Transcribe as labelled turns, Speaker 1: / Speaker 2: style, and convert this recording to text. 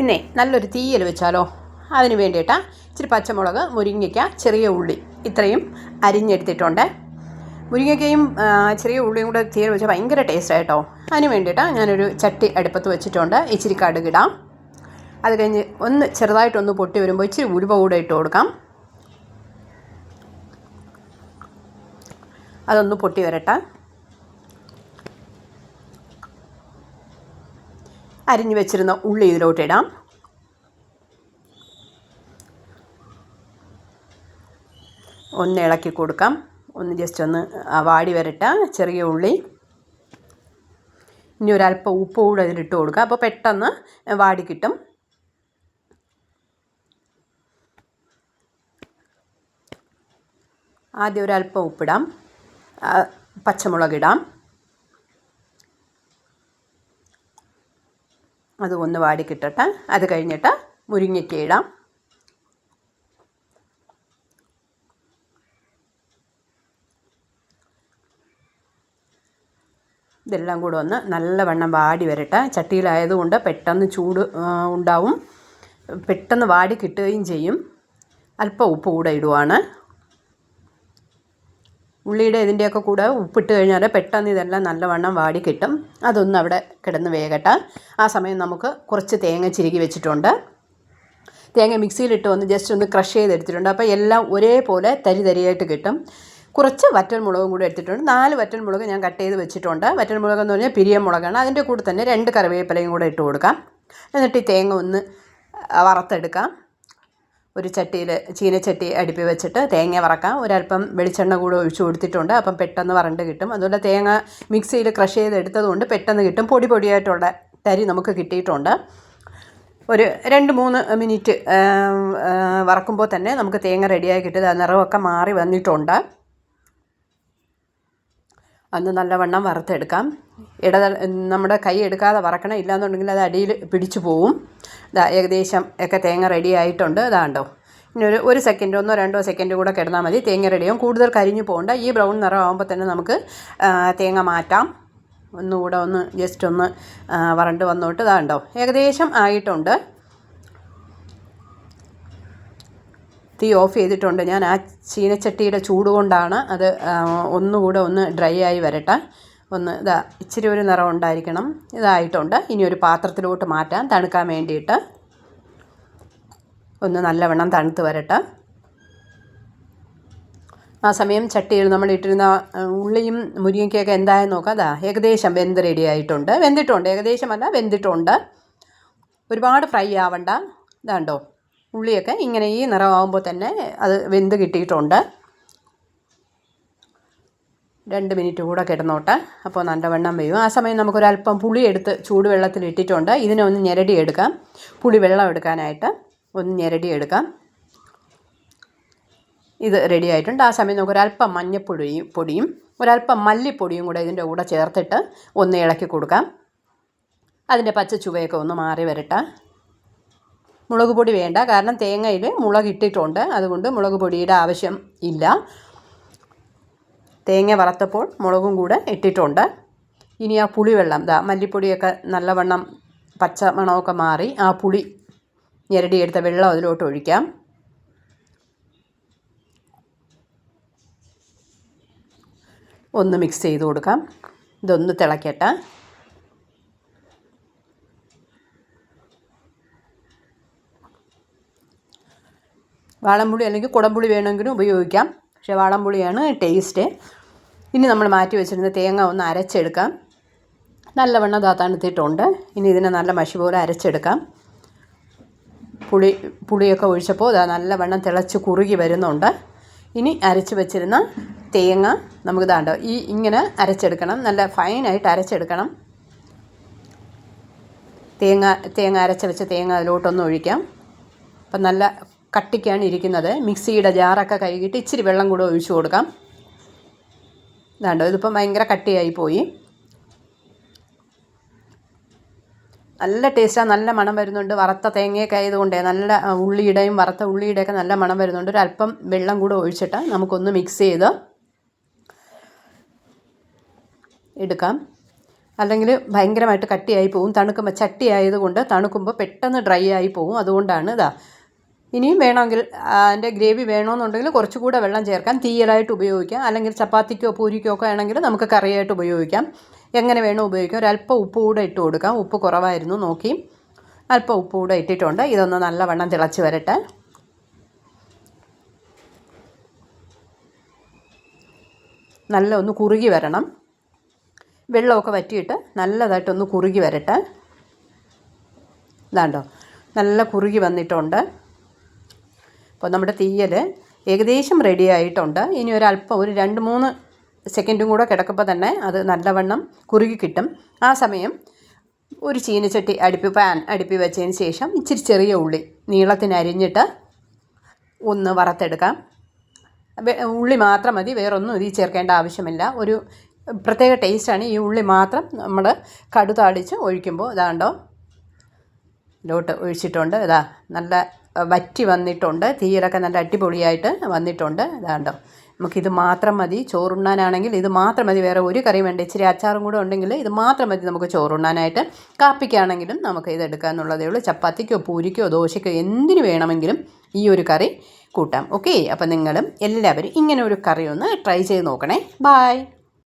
Speaker 1: ഇന്നേ നല്ലൊരു തീയൽ വെച്ചാലോ? അതിന് വേണ്ടിയിട്ട് ഇച്ചിരി പച്ചമുളക് മുരിങ്ങയ്ക്ക ചെറിയ ഉള്ളി. ഇത്രയും അരിഞ്ഞെടുത്തിട്ടുണ്ട്. മുരിങ്ങയ്ക്കയും ചെറിയ ഉള്ളിയും കൂടെ തീയൽ വെച്ചാൽ ഭയങ്കര ടേസ്റ്റ് ആയിട്ടോ അതിന് വേണ്ടിയിട്ട് ഞാനൊരു ചട്ടി അടുപ്പത്ത് വെച്ചിട്ടുണ്ട്. ഇച്ചിരി കടുകിടാം അത് കഴിഞ്ഞ് ഒന്ന് ചെറുതായിട്ടൊന്ന് പൊട്ടി വരുമ്പോൾ ഇച്ചിരി ഉലുവ കൂടെ ഇട്ട് കൊടുക്കാം. അതൊന്ന് പൊട്ടി വരട്ടെ. അരിഞ്ഞു വെച്ചിരുന്ന ഉള്ളി ഇതിലോട്ട് ഇടാം. ഒന്ന് ഇളക്കി കൊടുക്കാം. ഒന്ന് ജസ്റ്റ് ഒന്ന് വാടി വരട്ട ചെറിയ ഉള്ളി. ഇനി ഒരല്പം ഉപ്പ് കൂടെ അതിലിട്ട് കൊടുക്കുക അപ്പോൾ പെട്ടെന്ന് വാടി കിട്ടും. ആദ്യം ഒരല്പം ഉപ്പിടാം. ആ, പച്ചമുളക് ഇടാം അത് ഒന്ന് വാടി അത് കഴിഞ്ഞിട്ട് മുരിങ്ങയ്ക്ക ഇടാം ഇതെല്ലാം കൂടെ ഒന്ന് നല്ലവണ്ണം വാടി വരട്ടെ. ചട്ടിയിലായതുകൊണ്ട് പെട്ടെന്ന് ചൂട് ഉണ്ടാവും. പെട്ടെന്ന് വാടി കിട്ടുകയും ചെയ്യും. അല്പം ഉപ്പ് കൂടെ ഇടുവാണ്. ഉള്ളിയുടെ ഇതിന്റെയൊക്കെ കൂടെ ഉപ്പിട്ട് കഴിഞ്ഞാൽ പെട്ടെന്ന് ഇതെല്ലാം നല്ലവണ്ണം വാടി കിട്ടും. അതൊന്ന് അവിടെ കിടന്ന് വേകട്ടെ ആ സമയം നമുക്ക് കുറച്ച് തേങ്ങ ചിരുകി വെച്ചിട്ടുണ്ട്. തേങ്ങ മിക്സിയിലിട്ട് ഒന്ന് ജസ്റ്റ് ഒന്ന് ക്രഷ് ചെയ്തെടുത്തിട്ടുണ്ട്. അപ്പോൾ എല്ലാം ഒരേപോലെ തരി തരിയായിട്ട് കിട്ടും. കുറച്ച് വറ്റൽമുളകും കൂടി എടുത്തിട്ടുണ്ട്. നാല് വറ്റൽമുളക് ഞാൻ കട്ട് ചെയ്ത് വെച്ചിട്ടുണ്ട്. വറ്റൽമുളക് എന്ന് പറഞ്ഞാൽ പിരിയ മുളകാണ്. അതിന്റെ കൂടെ തന്നെ രണ്ട് കറിവേപ്പിലയും കൂടെ ഇട്ട് കൊടുക്കാം. എന്നിട്ട് ഈ തേങ്ങ ഒന്ന് വറുത്തെടുക്കാം. ഒരു ചട്ടിയിൽ ചീനച്ചട്ടി അടുപ്പി വെച്ചിട്ട് തേങ്ങ വറക്കാം. ഒരല്പം വെളിച്ചെണ്ണ കൂടെ ഒഴിച്ചു കൊടുത്തിട്ടുണ്ട്. അപ്പം പെട്ടെന്ന് വറണ്ട് കിട്ടും. അതുപോലെ തേങ്ങ മിക്സിയിൽ ക്രഷ് ചെയ്തെടുത്തതുകൊണ്ട് പെട്ടെന്ന് കിട്ടും. പൊടി പൊടിയായിട്ടുള്ള തരി നമുക്ക് കിട്ടിയിട്ടുണ്ട്. ഒരു രണ്ട് മൂന്ന് മിനിറ്റ് വറക്കുമ്പോൾ തന്നെ നമുക്ക് തേങ്ങ റെഡിയായി കിട്ടും ആ നിറമൊക്കെ മാറി വന്നിട്ടുണ്ട്. അന്ന് നല്ലവണ്ണം വറുത്തെടുക്കാം. ഇട നമ്മുടെ കൈ എടുക്കാതെ വറക്കണം ഇല്ലാന്നുണ്ടെങ്കിൽ അത് അടിയിൽ പിടിച്ചു പോവും. ഇതാ ഏകദേശം ഒക്കെ തേങ്ങ റെഡി ആയിട്ടുണ്ട്. ഇതാണ്ടോ ഇനി ഒരു ഒരു സെക്കൻഡ് ഒന്നോ രണ്ടോ സെക്കൻഡ് കൂടെ കിടന്നാൽ മതി. തേങ്ങ റെഡിയാവും കൂടുതൽ കരിഞ്ഞു പോകണ്ട. ഈ ബ്രൗൺ നിറം ആകുമ്പോൾ തന്നെ നമുക്ക് തേങ്ങ മാറ്റാം. ഒന്നുകൂടെ ഒന്ന് ജസ്റ്റ് ഒന്ന് വരണ്ട് വന്നോട്ട്. ഇതാണ്ടോ ഏകദേശം ആയിട്ടുണ്ട്. തീ ഓഫ് ചെയ്തിട്ടുണ്ട്. ഞാൻ ആ ചീനച്ചട്ടിയുടെ ചൂട് കൊണ്ടാണ് അത് ഒന്നുകൂടെ ഒന്ന് ഡ്രൈ ആയി വരട്ടെ. ഒന്ന് ഇതാ ഇച്ചിരി ഒരു നിറം ഉണ്ടായിരിക്കണം. ഇതായിട്ടുണ്ട്. ഇനി ഒരു പാത്രത്തിലോട്ട് മാറ്റാം തണുക്കാൻ വേണ്ടിയിട്ട്. ഒന്ന് നല്ലവണ്ണം തണുത്ത് വരട്ടെ. ആ സമയം ചട്ടിയിൽ നമ്മൾ ഇട്ടിരുന്ന ഉള്ളിയും മുരിങ്ങയ്ക്കൊക്കെ എന്തായെന്ന് നോക്കാം. അതാ ഏകദേശം വെന്ത് റെഡി ആയിട്ടുണ്ട്. വെന്തിട്ടുണ്ട്. ഏകദേശമല്ല വെന്തിട്ടുണ്ട്. ഒരുപാട് ഫ്രൈ ആവണ്ട. ഇതാണ്ടോ? ഉള്ളിയൊക്കെ ഇങ്ങനെ ഈ നിറമാകുമ്പോൾ തന്നെ അത് വെന്ത് കിട്ടിയിട്ടുണ്ട്. രണ്ട് മിനിറ്റ് കൂടെ കിടന്നോട്ടെ. അപ്പോൾ നല്ലവണ്ണം വെയ്യും ആ സമയം നമുക്കൊരല്പം പുളി എടുത്ത് ചൂടുവെള്ളത്തിൽ ഇട്ടിട്ടുണ്ട് ഇതിനെ ഒന്ന് ഞെരടി എടുക്കാം പുളി വെള്ളം എടുക്കാനായിട്ട് ഒന്ന് ഞെരടി എടുക്കാം ഇത് റെഡി ആയിട്ടുണ്ട്. ആ സമയം നമുക്കൊരല്പം മഞ്ഞപ്പൊടിയും പൊടിയും ഒരല്പം മല്ലിപ്പൊടിയും കൂടെ ഇതിന്റെ കൂടെ ചേർത്തിട്ട് ഒന്ന് ഇളക്കി കൊടുക്കാം. അതിന്റെ പച്ച ചുവയൊക്കെ ഒന്ന് മാറി വരട്ടെ. മുളക് പൊടി വേണ്ട. കാരണം തേങ്ങയിൽ മുളക് ഇട്ടിട്ടുണ്ട്. അതുകൊണ്ട് മുളക് പൊടിയുടെ ആവശ്യം ഇല്ല. തേങ്ങ വറുത്തപ്പോൾ മുളകും കൂടെ ഇട്ടിട്ടുണ്ട്. ഇനി ആ പുളിവെള്ളം ദാ മല്ലിപ്പൊടിയൊക്കെ നല്ലവണ്ണം പച്ച മണമൊക്കെ മാറി ആ പുളി ഞെരടിയെടുത്ത വെള്ളം അതിലോട്ട് ഒഴിക്കാം. ഒന്ന് മിക്സ് ചെയ്ത് കൊടുക്കാം. ഇതൊന്ന് തിളക്കട്ടെ. വാളംപുളി അല്ലെങ്കിൽ കുടംപുളി വേണമെങ്കിലും ഉപയോഗിക്കാം. പക്ഷേ വാളംപുളിയാണ് ടേസ്റ്റ് ഇനി നമ്മൾ മാറ്റി വെച്ചിരുന്ന തേങ്ങ ഒന്ന് അരച്ചെടുക്കാം. നല്ലവണ്ണം ദാ തണുത്തിട്ടുണ്ട്. ഇനി ഇതിനെ നല്ല മഷി പോലെ അരച്ചെടുക്കാം. പുളി പുളിയൊക്കെ ഒഴിച്ചപ്പോൾ ഇതാ നല്ലവണ്ണം തിളച്ച് കുറുകി വരുന്നുണ്ട്. ഇനി അരച്ച് വെച്ചിരുന്ന തേങ്ങ നമുക്ക് ഇതാണ്ടോ ഈ ഇങ്ങനെ അരച്ചെടുക്കണം. നല്ല ഫൈനായിട്ട് അരച്ചെടുക്കണം. തേങ്ങ തേങ്ങ അരച്ച് വെച്ച തേങ്ങ അതിലോട്ടൊന്ന് ഒഴിക്കാം. അപ്പം നല്ല കട്ടിക്കാണ് ഇരിക്കുന്നത്. മിക്സിയുടെ ജാറൊക്കെ കഴുകിയിട്ട് ഇച്ചിരി വെള്ളം കൂടെ ഒഴിച്ചു കൊടുക്കാം. ഇതാണ്ടോ ഇതിപ്പം ഭയങ്കര കട്ടിയായി പോയി. നല്ല ടേസ്റ്റാണ് നല്ല മണം വരുന്നുണ്ട്. വറുത്ത തേങ്ങയൊക്കെ ആയതുകൊണ്ട് നല്ല ഉള്ളിയുടെയും വറുത്ത ഉള്ളിയുടെയൊക്കെ നല്ല മണം വരുന്നുണ്ട്. ഒരു അല്പം വെള്ളം കൂടെ ഒഴിച്ചിട്ട് നമുക്കൊന്ന് മിക്സ് ചെയ്ത് എടുക്കാം. അല്ലെങ്കിൽ ഭയങ്കരമായിട്ട് കട്ടിയായി പോവും. തണുക്കുമ്പോൾ ചട്ടി ആയതുകൊണ്ട് തണുക്കുമ്പോൾ പെട്ടെന്ന് ഡ്രൈ ആയി പോവും. അതുകൊണ്ടാണ് ഇതാ ഇനിയും വേണമെങ്കിൽ അതിന്റെ ഗ്രേവി വേണമെന്നുണ്ടെങ്കിൽ കുറച്ചുകൂടെ വെള്ളം ചേർക്കാം. തീയലായിട്ട് ഉപയോഗിക്കാം. അല്ലെങ്കിൽ ചപ്പാത്തിക്കോ പൂരിക്കോ ഒക്കെ ആണെങ്കിൽ നമുക്ക് കറിയായിട്ട് ഉപയോഗിക്കാം. എങ്ങനെ വേണോ ഉപയോഗിക്കാം. ഒരല്പം ഉപ്പ് കൂടെ ഇട്ട് കൊടുക്കാം. ഉപ്പ് കുറവായിരുന്നു നോക്കി. അല്പം ഉപ്പ് കൂടെ ഇട്ടിട്ടുണ്ട്. ഇതൊന്ന് നല്ലവണ്ണം തിളച്ച് വരട്ടെ. നല്ല ഒന്ന് കുറുകി വരണം. വെള്ളമൊക്കെ വറ്റിയിട്ട് നല്ലതായിട്ടൊന്ന് കുറുകി വരട്ടെ. ഇതാണ്ടോ. നല്ല കുറുകി വന്നിട്ടുണ്ട്. അപ്പോൾ നമ്മുടെ തീയൽ ഏകദേശം റെഡി ആയിട്ടുണ്ട്. ഇനി ഒരല്പം ഒരു രണ്ട് മൂന്ന് സെക്കൻഡും കൂടെ കിടക്കുമ്പോൾ തന്നെ അത് നല്ലവണ്ണം കുറുകി കിട്ടും. ആ സമയം ഒരു ചീനച്ചട്ടി അടുപ്പി പാൻ അടുപ്പി വെച്ചതിന് ശേഷം ഇച്ചിരി ചെറിയ ഉള്ളി നീളത്തിന് അരിഞ്ഞിട്ട് ഒന്ന് വറുത്തെടുക്കാം. ഉള്ളി മാത്രം മതി വേറൊന്നും ഇതിൽ ചേർക്കേണ്ട ആവശ്യമില്ല. ഒരു പ്രത്യേക ടേസ്റ്റാണ് ഈ ഉള്ളി മാത്രം നമ്മൾ കടു താളിച്ച് ഒഴിക്കുമ്പോൾ ഇതാണ്ടോ ലോട്ട് ഒഴിച്ചിട്ടുണ്ട്. ഇതാ നല്ല വറ്റി വന്നിട്ടുണ്ട്. തീയിലൊക്കെ നല്ല അടിപൊളിയായിട്ട് വന്നിട്ടുണ്ട്. അതാണ്ടോ നമുക്കിത് മാത്രം മതി. ചോറുണ്ണാനാണെങ്കിൽ ഇത് മാത്രം മതി. വേറെ ഒരു കറിയും വേണ്ട. ഇച്ചിരി അച്ചാറും കൂടെ ഉണ്ടെങ്കിൽ ഇത് മാത്രം മതി നമുക്ക് ചോറുണ്ണാനായിട്ട്. കാപ്പിക്കാണെങ്കിലും നമുക്ക് ഇത് എടുക്കാമെന്നുള്ളതേ ഉള്ളൂ. ചപ്പാത്തിക്കോ പൂരിക്കോ ദോശയ്ക്കോ എന്തിനു വേണമെങ്കിലും ഈ ഒരു കറി കൂട്ടാം. ഓക്കെ? അപ്പം നിങ്ങളും എല്ലാവരും ഇങ്ങനെ ഒരു കറി ഒന്ന് ട്രൈ ചെയ്ത് നോക്കണേ. ബായ്